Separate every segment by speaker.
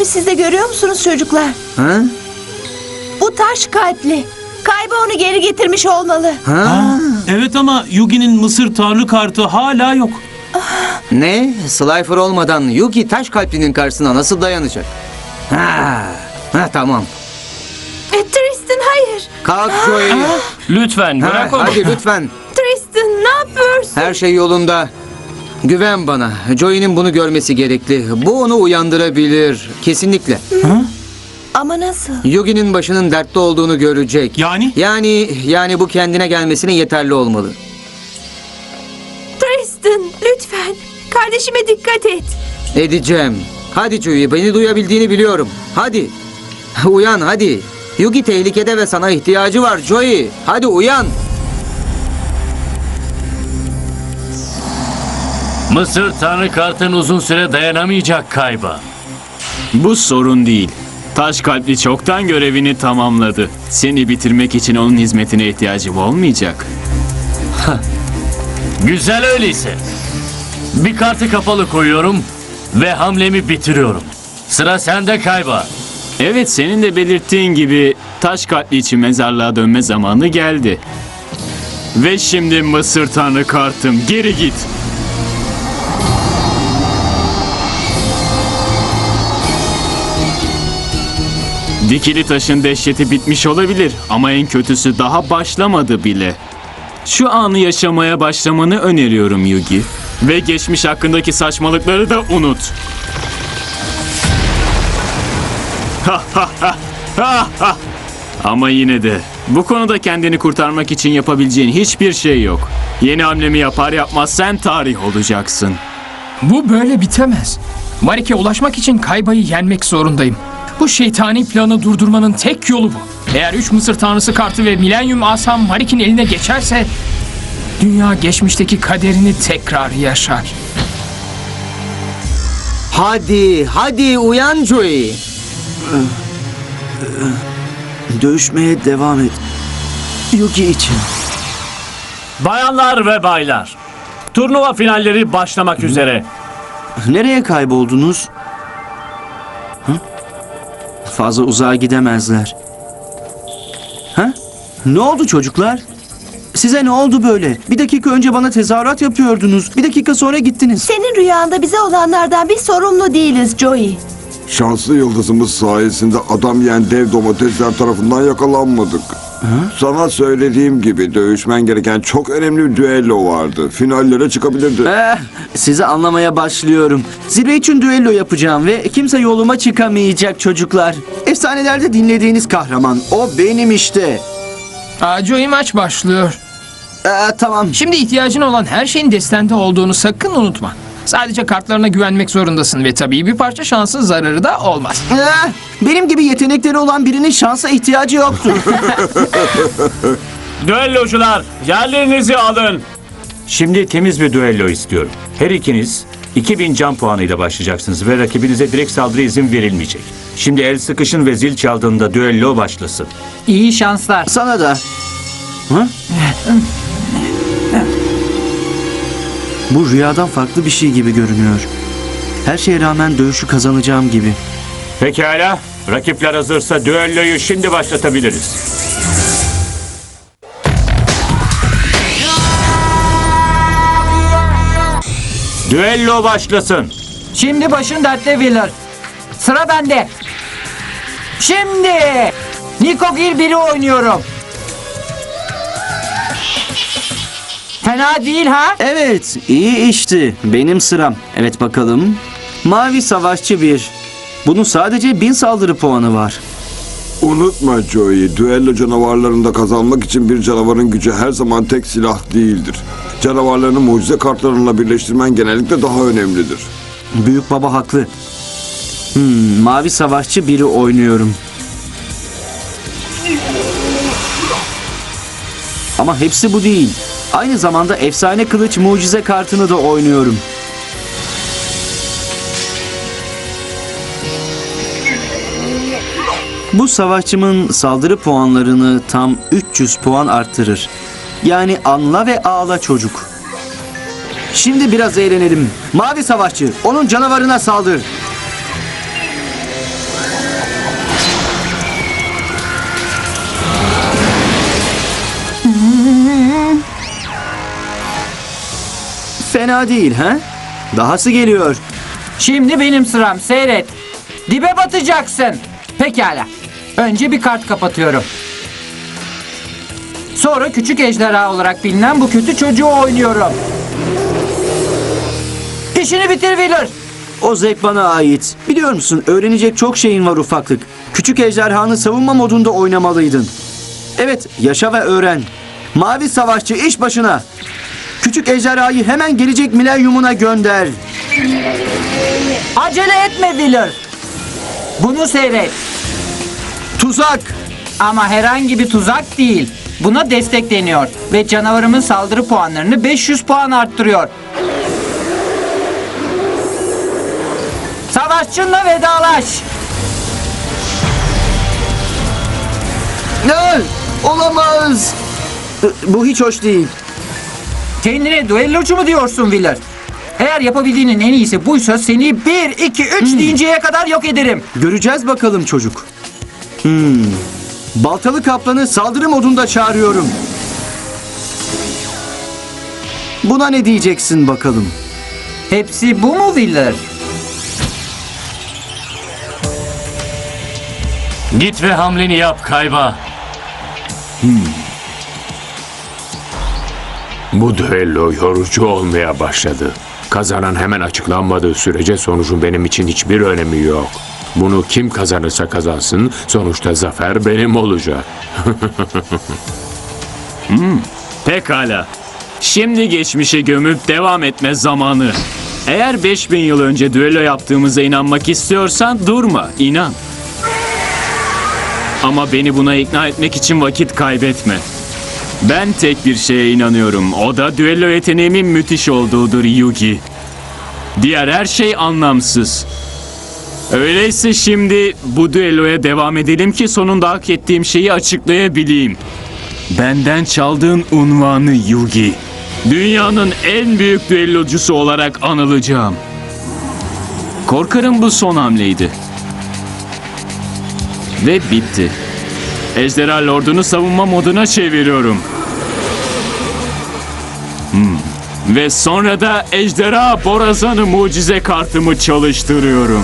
Speaker 1: gördüğümü siz de görüyor musunuz çocuklar?
Speaker 2: Ha?
Speaker 1: Bu taş kalpli. Kayba onu geri getirmiş olmalı.
Speaker 2: Ha?
Speaker 3: Evet ama Yugi'nin Mısır tanrı kartı hala yok.
Speaker 2: Ne? Slifer olmadan Yugi taş kalplinin karşısına nasıl dayanacak? Ha, ha tamam.
Speaker 1: E, Tristan hayır.
Speaker 2: Kalk Joey.
Speaker 4: Lütfen
Speaker 2: Ha,
Speaker 4: bırak onu.
Speaker 2: hadi lütfen.
Speaker 1: Tristan ne yapıyorsun?
Speaker 2: Her şey yolunda. Güven bana. Joey'nin bunu görmesi gerekli. Bu onu uyandırabilir. Kesinlikle.
Speaker 1: Ama nasıl?
Speaker 2: Yugi'nin başının dertte olduğunu görecek.
Speaker 3: Yani?
Speaker 2: Yani yani bu kendine gelmesine yeterli olmalı.
Speaker 1: Tristan lütfen. Kardeşime dikkat et.
Speaker 2: Edeceğim. Hadi Joey beni duyabildiğini biliyorum. Hadi. Uyan hadi. Yugi tehlikede ve sana ihtiyacı var Joey. Hadi uyan.
Speaker 4: Mısır tanrı kartın uzun süre dayanamayacak kayba.
Speaker 5: Bu sorun değil. Taş kalpli çoktan görevini tamamladı. Seni bitirmek için onun hizmetine ihtiyacım olmayacak.
Speaker 4: Güzel öyleyse. Bir kartı kapalı koyuyorum ve hamlemi bitiriyorum. Sıra sende kayba.
Speaker 5: Evet senin de belirttiğin gibi taş kalpli için mezarlığa dönme zamanı geldi. Ve şimdi Mısır Tanrı kartım geri git. Dikili taşın dehşeti bitmiş olabilir ama en kötüsü daha başlamadı bile. Şu anı yaşamaya başlamanı öneriyorum Yugi. Ve geçmiş hakkındaki saçmalıkları da unut. Ama yine de bu konuda kendini kurtarmak için yapabileceğin hiçbir şey yok. Yeni hamlemi yapar yapmaz sen tarih olacaksın.
Speaker 6: Bu böyle bitemez. Marik'e ulaşmak için Kayba'yı yenmek zorundayım. Bu şeytani planı durdurmanın tek yolu bu. Eğer üç Mısır tanrısı kartı ve milenyum asam Marik'in eline geçerse... Dünya geçmişteki kaderini tekrar yaşar.
Speaker 2: Hadi hadi uyan Joey.
Speaker 7: Dövüşmeye devam et. Yugi için.
Speaker 4: Bayanlar ve baylar. Turnuva finalleri başlamak üzere.
Speaker 7: Nereye kayboldunuz? Fazla uzağa gidemezler. Ha? Ne oldu çocuklar? Size ne oldu böyle? Bir dakika önce bana tezahürat yapıyordunuz. Bir dakika sonra gittiniz.
Speaker 1: Senin rüyanda bize olanlardan bir sorumlu değiliz Joey.
Speaker 8: Şanslı yıldızımız sayesinde adam yiyen dev domatesler tarafından yakalanmadık. Sana söylediğim gibi dövüşmen gereken çok önemli bir düello vardı. Finallere çıkabilirdi.
Speaker 7: Eh, sizi anlamaya başlıyorum. Zirve için düello yapacağım ve kimse yoluma çıkamayacak çocuklar. Efsanelerde dinlediğiniz kahraman. O benim işte.
Speaker 6: Joey maç başlıyor.
Speaker 7: Ee, tamam.
Speaker 6: Şimdi ihtiyacın olan her şeyin destende olduğunu sakın unutma. Sadece kartlarına güvenmek zorundasın ve tabii bir parça şansın zararı da olmaz.
Speaker 7: Eh, benim gibi yetenekleri olan birinin şansa ihtiyacı yoktur.
Speaker 9: Düellocular yerlerinizi alın. Şimdi temiz bir düello istiyorum. Her ikiniz 2000 can puanıyla başlayacaksınız ve rakibinize direkt saldırı izin verilmeyecek. Şimdi el sıkışın ve zil çaldığında düello başlasın.
Speaker 10: İyi şanslar.
Speaker 7: Sana da. Hı? Bu rüyadan farklı bir şey gibi görünüyor. Her şeye rağmen dövüşü kazanacağım gibi.
Speaker 9: Pekala. Rakipler hazırsa düelloyu şimdi başlatabiliriz. Düello başlasın.
Speaker 10: Şimdi başın dertte Wheeler. Sıra bende. Şimdi Niko Gir biri oynuyorum. Fena değil ha?
Speaker 7: Evet, iyi işti. Benim sıram. Evet bakalım. Mavi Savaşçı 1. Bunun sadece bin saldırı puanı var.
Speaker 8: Unutma Joey, düello canavarlarında kazanmak için bir canavarın gücü her zaman tek silah değildir. Canavarlarını mucize kartlarınla birleştirmen genellikle daha önemlidir.
Speaker 7: Büyük baba haklı. Hmm, Mavi Savaşçı 1'i oynuyorum. Ama hepsi bu değil. Aynı zamanda efsane kılıç mucize kartını da oynuyorum. Bu savaşçımın saldırı puanlarını tam 300 puan arttırır. Yani anla ve ağla çocuk. Şimdi biraz eğlenelim. Mavi savaşçı, onun canavarına saldır. Fena değil ha? Dahası geliyor.
Speaker 10: Şimdi benim sıram seyret. Dibe batacaksın. Pekala. Önce bir kart kapatıyorum. Sonra küçük ejderha olarak bilinen bu kötü çocuğu oynuyorum. İşini bitir Wheeler.
Speaker 7: O zevk bana ait. Biliyor musun öğrenecek çok şeyin var ufaklık. Küçük ejderhanı savunma modunda oynamalıydın. Evet yaşa ve öğren. Mavi savaşçı iş başına. Küçük ejderhayı hemen gelecek milenyumuna gönder.
Speaker 10: Acele etme Wheeler. Bunu seyret.
Speaker 7: Tuzak.
Speaker 10: Ama herhangi bir tuzak değil. Buna destekleniyor ve canavarımın saldırı puanlarını 500 puan arttırıyor. Savaşçınla vedalaş.
Speaker 7: Ne? Olamaz. Bu hiç hoş değil.
Speaker 10: Kendine duellocu mu diyorsun Wheeler? Eğer yapabildiğinin en iyisi buysa seni 1, 2, 3 deyinceye kadar yok ederim.
Speaker 7: Göreceğiz bakalım çocuk. Hmm. Baltalı kaplanı saldırı modunda çağırıyorum. Buna ne diyeceksin bakalım?
Speaker 10: Hepsi bu mu Wheeler?
Speaker 4: Git ve hamleni yap kayba.
Speaker 11: Bu düello yorucu olmaya başladı. Kazanan hemen açıklanmadığı sürece sonucun benim için hiçbir önemi yok. Bunu kim kazanırsa kazansın, sonuçta zafer benim olacak.
Speaker 5: Pekala. Şimdi geçmişe gömüp devam etme zamanı. Eğer 5000 yıl önce düello yaptığımıza inanmak istiyorsan durma, inan. Ama beni buna ikna etmek için vakit kaybetme. Ben tek bir şeye inanıyorum. O da düello yeteneğimin müthiş olduğudur Yugi. Diğer her şey anlamsız. Öyleyse şimdi bu düelloya devam edelim ki sonunda hak ettiğim şeyi açıklayabileyim. Benden çaldığın unvanı Yugi. Dünyanın en büyük düellocusu olarak anılacağım. Korkarım bu son hamleydi. Ve bitti. Ejderha Lord'unu savunma moduna çeviriyorum. Hmm. Ve sonra da Ejderha Borazan'ı mucize kartımı çalıştırıyorum.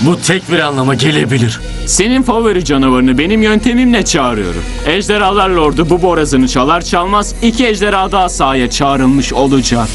Speaker 4: Bu tek bir anlama gelebilir.
Speaker 5: Senin favori canavarını benim yöntemimle çağırıyorum. Ejderhalar Lord'u bu borazını çalar çalmaz iki ejderha daha sahaya çağrılmış olacak.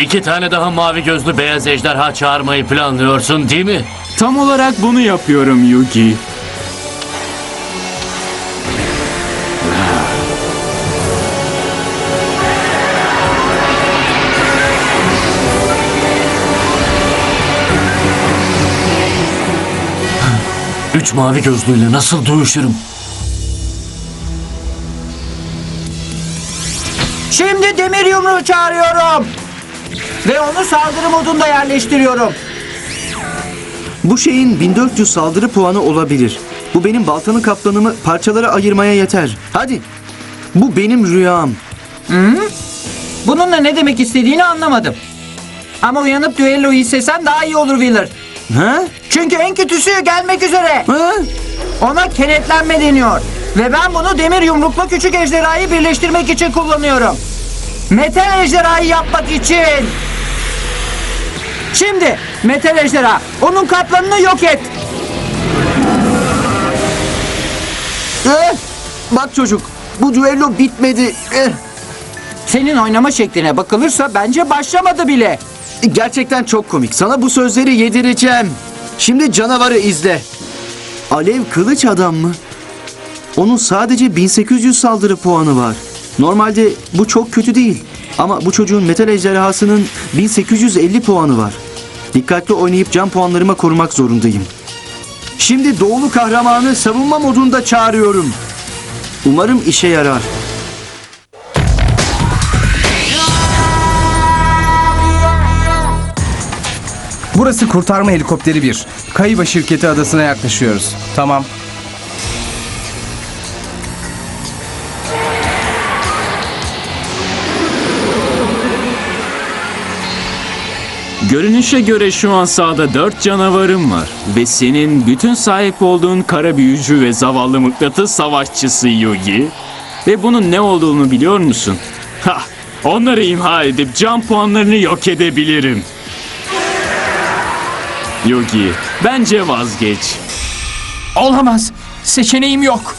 Speaker 4: İki tane daha mavi gözlü beyaz ejderha çağırmayı planlıyorsun değil mi?
Speaker 5: Tam olarak bunu yapıyorum Yugi.
Speaker 4: Üç mavi gözlüyle nasıl dövüşürüm?
Speaker 10: Şimdi demir yumruğu çağırıyorum. Ve onu saldırı modunda yerleştiriyorum.
Speaker 7: Bu şeyin 1400 saldırı puanı olabilir. Bu benim baltanın kaplanımı parçalara ayırmaya yeter. Hadi. Bu benim rüyam.
Speaker 10: Bununla ne demek istediğini anlamadım. Ama uyanıp düelloyu istesen daha iyi olur Wheeler.
Speaker 7: Ha?
Speaker 10: Çünkü en kötüsü gelmek üzere.
Speaker 7: Ha?
Speaker 10: Ona kenetlenme deniyor. Ve ben bunu demir yumrukla küçük ejderhayı birleştirmek için kullanıyorum. Metal ejderhayı yapmak için. Şimdi metal ejderha onun kaplanını yok et.
Speaker 7: Eh! Bak çocuk. Bu düello bitmedi. Eh!
Speaker 10: Senin oynama şekline bakılırsa bence başlamadı bile.
Speaker 7: Gerçekten çok komik. Sana bu sözleri yedireceğim. Şimdi canavarı izle. Alev kılıç adam mı? Onun sadece 1800 saldırı puanı var. Normalde bu çok kötü değil. Ama bu çocuğun metal ejderhasının 1850 puanı var. Dikkatli oynayıp can puanlarıma korumak zorundayım. Şimdi doğulu kahramanı savunma modunda çağırıyorum. Umarım işe yarar.
Speaker 12: Burası kurtarma helikopteri 1. Kayıba şirketi adasına yaklaşıyoruz. Tamam.
Speaker 5: Görünüşe göre şu an sahada dört canavarım var. Ve senin bütün sahip olduğun kara büyücü ve zavallı mıknatıs savaşçısı Yugi. Ve bunun ne olduğunu biliyor musun? Ha, Onları imha edip can puanlarını yok edebilirim. Yugi, bence vazgeç.
Speaker 6: Olamaz. Seçeneğim yok.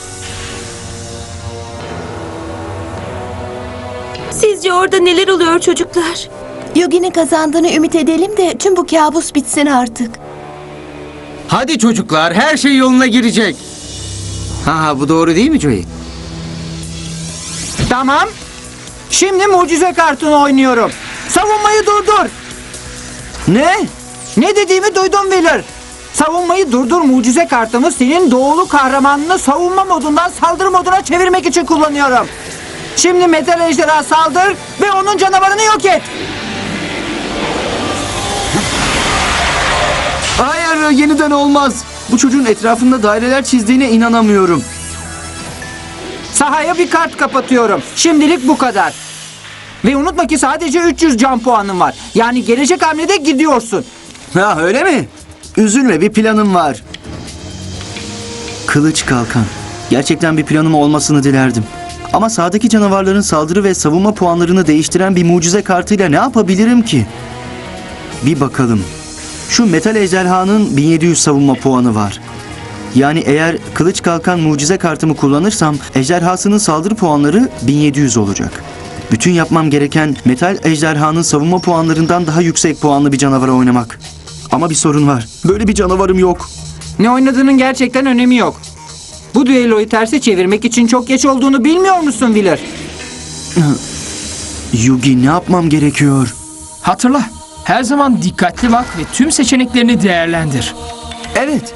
Speaker 1: Sizce orada neler oluyor çocuklar? Yogi'nin kazandığını ümit edelim de tüm bu kabus bitsin artık.
Speaker 2: Hadi çocuklar her şey yoluna girecek. Ha ha bu doğru değil mi Joey?
Speaker 10: Tamam. Şimdi mucize kartını oynuyorum. Savunmayı durdur. Ne? Ne dediğimi duydun Wheeler. Savunmayı durdur mucize kartımı senin doğulu kahramanını savunma modundan saldırı moduna çevirmek için kullanıyorum. Şimdi metal ejderha saldır ve onun canavarını yok et.
Speaker 7: Hayır yeniden olmaz. Bu çocuğun etrafında daireler çizdiğine inanamıyorum.
Speaker 10: Sahaya bir kart kapatıyorum. Şimdilik bu kadar. Ve unutma ki sadece 300 can puanın var. Yani gelecek hamlede gidiyorsun.
Speaker 7: Ha öyle mi? Üzülme bir planım var. Kılıç kalkan. Gerçekten bir planım olmasını dilerdim. Ama sağdaki canavarların saldırı ve savunma puanlarını değiştiren bir mucize kartıyla ne yapabilirim ki? Bir bakalım. Şu metal ejderhanın 1700 savunma puanı var. Yani eğer kılıç kalkan mucize kartımı kullanırsam ejderhasının saldırı puanları 1700 olacak. Bütün yapmam gereken metal ejderhanın savunma puanlarından daha yüksek puanlı bir canavara oynamak. Ama bir sorun var. Böyle bir canavarım yok.
Speaker 10: Ne oynadığının gerçekten önemi yok. Bu düelloyu terse çevirmek için çok geç olduğunu bilmiyor musun Wheeler?
Speaker 7: Yugi ne yapmam gerekiyor?
Speaker 6: Hatırla. Her zaman dikkatli bak ve tüm seçeneklerini değerlendir.
Speaker 7: Evet.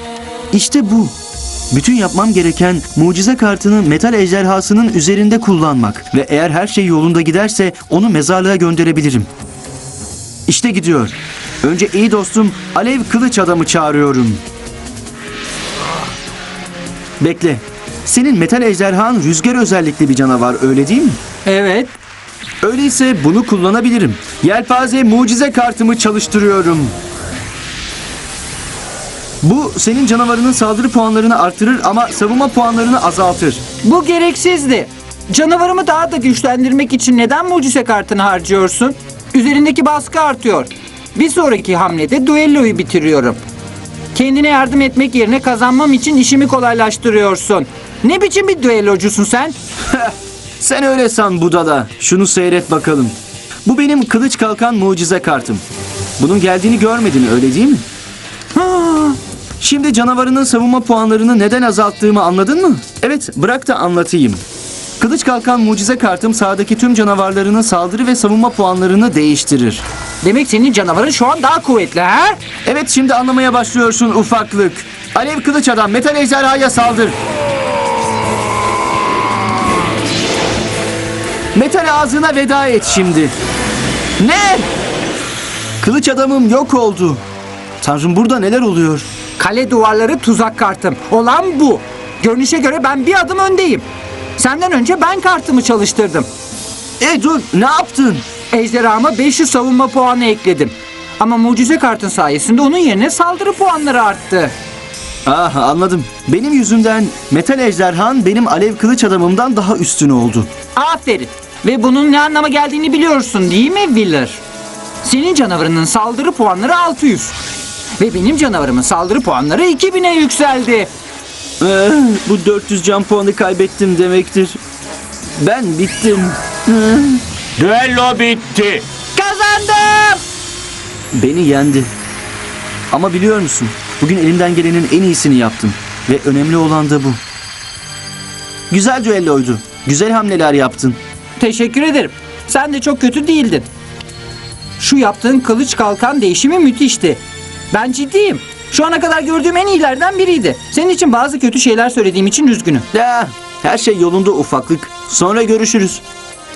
Speaker 7: İşte bu. Bütün yapmam gereken mucize kartını metal ejderhasının üzerinde kullanmak ve eğer her şey yolunda giderse onu mezarlığa gönderebilirim. İşte gidiyor. Önce iyi dostum Alev Kılıç Adamı çağırıyorum. Bekle. Senin metal ejderhan rüzgar özellikli bir canavar öyle değil mi?
Speaker 10: Evet.
Speaker 7: Öyleyse bunu kullanabilirim. Yelpaze mucize kartımı çalıştırıyorum. Bu senin canavarının saldırı puanlarını artırır ama savunma puanlarını azaltır.
Speaker 10: Bu gereksizdi. Canavarımı daha da güçlendirmek için neden mucize kartını harcıyorsun? Üzerindeki baskı artıyor. Bir sonraki hamlede düelloyu bitiriyorum. Kendine yardım etmek yerine kazanmam için işimi kolaylaştırıyorsun. Ne biçim bir düellocusun sen?
Speaker 7: Sen öyle san budala. Şunu seyret bakalım. Bu benim kılıç kalkan mucize kartım. Bunun geldiğini görmedin öyle değil mi? Şimdi canavarının savunma puanlarını neden azalttığımı anladın mı? Evet bırak da anlatayım. Kılıç kalkan mucize kartım sağdaki tüm canavarlarının saldırı ve savunma puanlarını değiştirir.
Speaker 10: Demek senin canavarın şu an daha kuvvetli ha?
Speaker 7: Evet şimdi anlamaya başlıyorsun ufaklık. Alev kılıç adam metal ejderhaya saldır. Metal ağzına veda et şimdi. Ne? Kılıç adamım yok oldu. Tanrım burada neler oluyor?
Speaker 10: Kale duvarları tuzak kartım. Olan bu. Görünüşe göre ben bir adım öndeyim. Senden önce ben kartımı çalıştırdım.
Speaker 7: E dur ne yaptın?
Speaker 10: Ejderhama 500 savunma puanı ekledim. Ama mucize kartın sayesinde onun yerine saldırı puanları arttı.
Speaker 7: Ah anladım. Benim yüzümden metal ejderhan benim alev kılıç adamımdan daha üstün oldu.
Speaker 10: Aferin. Ve bunun ne anlama geldiğini biliyorsun değil mi Willer? Senin canavarının saldırı puanları 600. Ve benim canavarımın saldırı puanları 2000'e yükseldi.
Speaker 7: Ee, bu 400 can puanı kaybettim demektir. Ben bittim.
Speaker 9: Düello bitti.
Speaker 10: Kazandım!
Speaker 7: Beni yendi. Ama biliyor musun? Bugün elimden gelenin en iyisini yaptım. Ve önemli olan da bu. Güzel düelloydu. Güzel hamleler yaptın.
Speaker 10: Teşekkür ederim. Sen de çok kötü değildin. Şu yaptığın kılıç kalkan değişimi müthişti. Ben ciddiyim. Şu ana kadar gördüğüm en iyilerden biriydi. Senin için bazı kötü şeyler söylediğim için üzgünüm.
Speaker 7: Ya, her şey yolunda ufaklık. Sonra görüşürüz.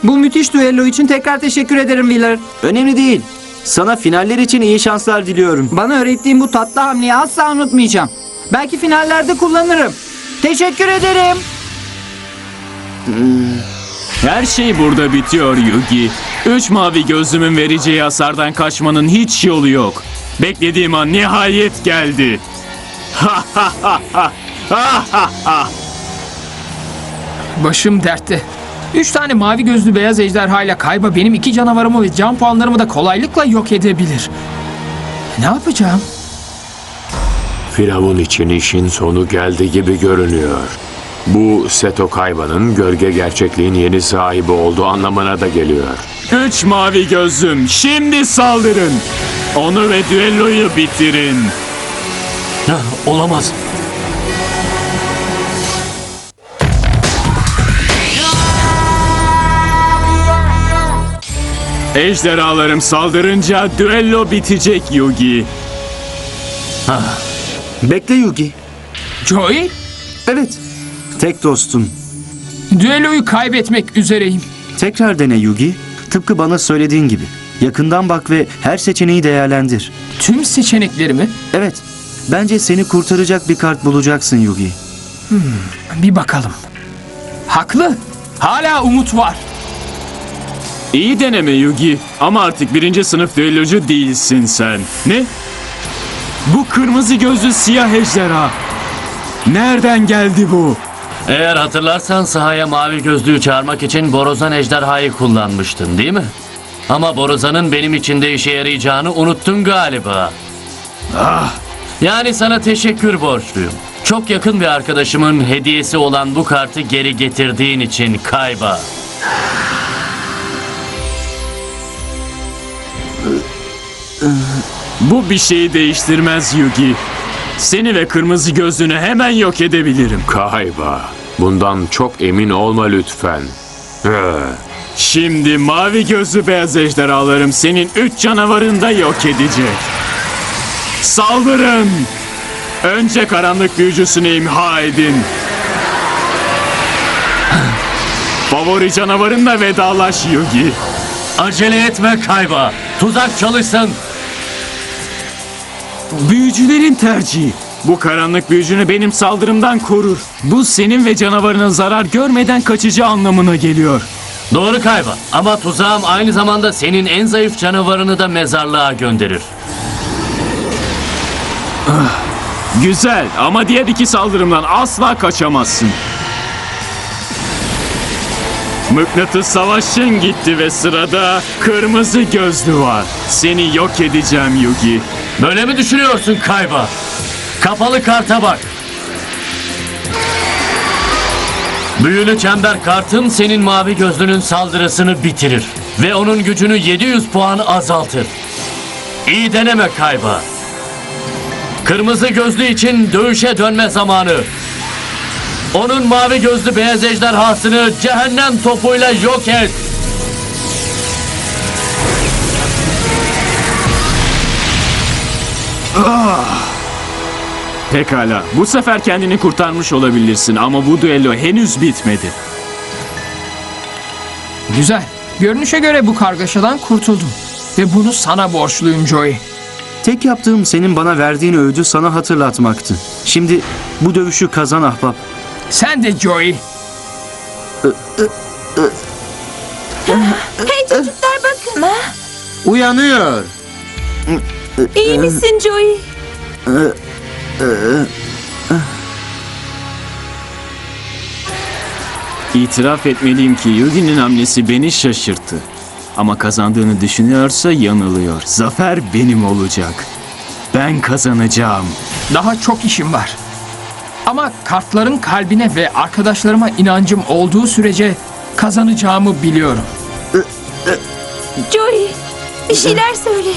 Speaker 10: Bu müthiş düello için tekrar teşekkür ederim Wheeler.
Speaker 7: Önemli değil. Sana finaller için iyi şanslar diliyorum.
Speaker 10: Bana öğrettiğin bu tatlı hamleyi asla unutmayacağım. Belki finallerde kullanırım. Teşekkür ederim.
Speaker 5: Her şey burada bitiyor Yugi. Üç mavi gözlümün vereceği hasardan kaçmanın hiç yolu yok. Beklediğim an nihayet geldi.
Speaker 6: Başım dertte. Üç tane mavi gözlü beyaz ejderhayla kayba benim iki canavarımı ve can puanlarımı da kolaylıkla yok edebilir. Ne yapacağım?
Speaker 11: Firavun için işin sonu geldi gibi görünüyor. Bu Seto Kayba'nın gölge gerçekliğin yeni sahibi olduğu anlamına da geliyor.
Speaker 5: Üç mavi gözlüm şimdi saldırın. Onu ve düelloyu bitirin.
Speaker 4: Ya, olamaz.
Speaker 5: Ejderhalarım saldırınca düello bitecek Yugi.
Speaker 7: Bekle Yugi.
Speaker 6: Joey,
Speaker 7: Evet. Tek dostum.
Speaker 6: düelloyu kaybetmek üzereyim.
Speaker 7: Tekrar dene Yugi. Tıpkı bana söylediğin gibi. Yakından bak ve her seçeneği değerlendir.
Speaker 6: Tüm seçeneklerimi
Speaker 7: Evet. Bence seni kurtaracak bir kart bulacaksın Yugi.
Speaker 6: bir bakalım. Haklı. Hala umut var.
Speaker 5: İyi deneme Yugi ama artık birinci sınıf düellocu değilsin sen. Ne? Bu kırmızı gözlü siyah ejderha. Nereden geldi bu?
Speaker 4: Eğer hatırlarsan sahaya mavi gözlüğü çağırmak için Borazan ejderhayı kullanmıştın değil mi? Ama Borazan'ın benim için de işe yarayacağını unuttun galiba. Ah! Yani sana teşekkür borçluyum. Çok yakın bir arkadaşımın hediyesi olan bu kartı geri getirdiğin için kayba.
Speaker 5: Bu bir şeyi değiştirmez Yugi. Seni ve kırmızı gözlünü hemen yok edebilirim.
Speaker 11: Kayba. Bundan çok emin olma lütfen.
Speaker 5: Şimdi mavi gözlü beyaz ejderhalarım senin üç canavarını da yok edecek. Saldırın! Önce karanlık büyücüsünü imha edin. Favori canavarınla vedalaş Yugi.
Speaker 4: Acele etme kayba. Tuzak çalışsın.
Speaker 5: Büyücülerin tercihi. Bu karanlık büyücünü benim saldırımdan korur. Bu senin ve canavarının zarar görmeden kaçacağı anlamına geliyor.
Speaker 4: Doğru kayba. Ama tuzağım aynı zamanda senin en zayıf canavarını da mezarlığa gönderir.
Speaker 5: Güzel ama diğer iki saldırımdan asla kaçamazsın. Mıknatıs savaşın gitti ve sırada kırmızı gözlü var. Seni yok edeceğim Yugi.
Speaker 4: Böyle mi düşünüyorsun kayba? Kapalı karta bak. Büyülü çember kartın senin mavi gözlünün saldırısını bitirir. Ve onun gücünü 700 puan azaltır. İyi deneme kayba. Kırmızı gözlü için dövüşe dönme zamanı. Onun mavi gözlü beyaz ejderhasını cehennem topuyla yok et.
Speaker 5: Pekala bu sefer kendini kurtarmış olabilirsin ama bu düello henüz bitmedi.
Speaker 6: Güzel. Görünüşe göre bu kargaşadan kurtuldum. Ve bunu sana borçluyum Joey.
Speaker 7: Tek yaptığım senin bana verdiğin öğüdü sana hatırlatmaktı. Şimdi bu dövüşü kazan ahbap.
Speaker 6: Sen de Joey.
Speaker 1: Hey çocuklar bakın.
Speaker 2: Uyanıyor.
Speaker 1: İyi misin Joey?
Speaker 5: İtiraf etmeliyim ki Yugi'nin hamlesi beni şaşırttı. Ama kazandığını düşünüyorsa yanılıyor. Zafer benim olacak. Ben kazanacağım.
Speaker 6: Daha çok işim var. Ama kartların kalbine ve arkadaşlarıma inancım olduğu sürece kazanacağımı biliyorum.
Speaker 1: Joey bir şeyler söyle.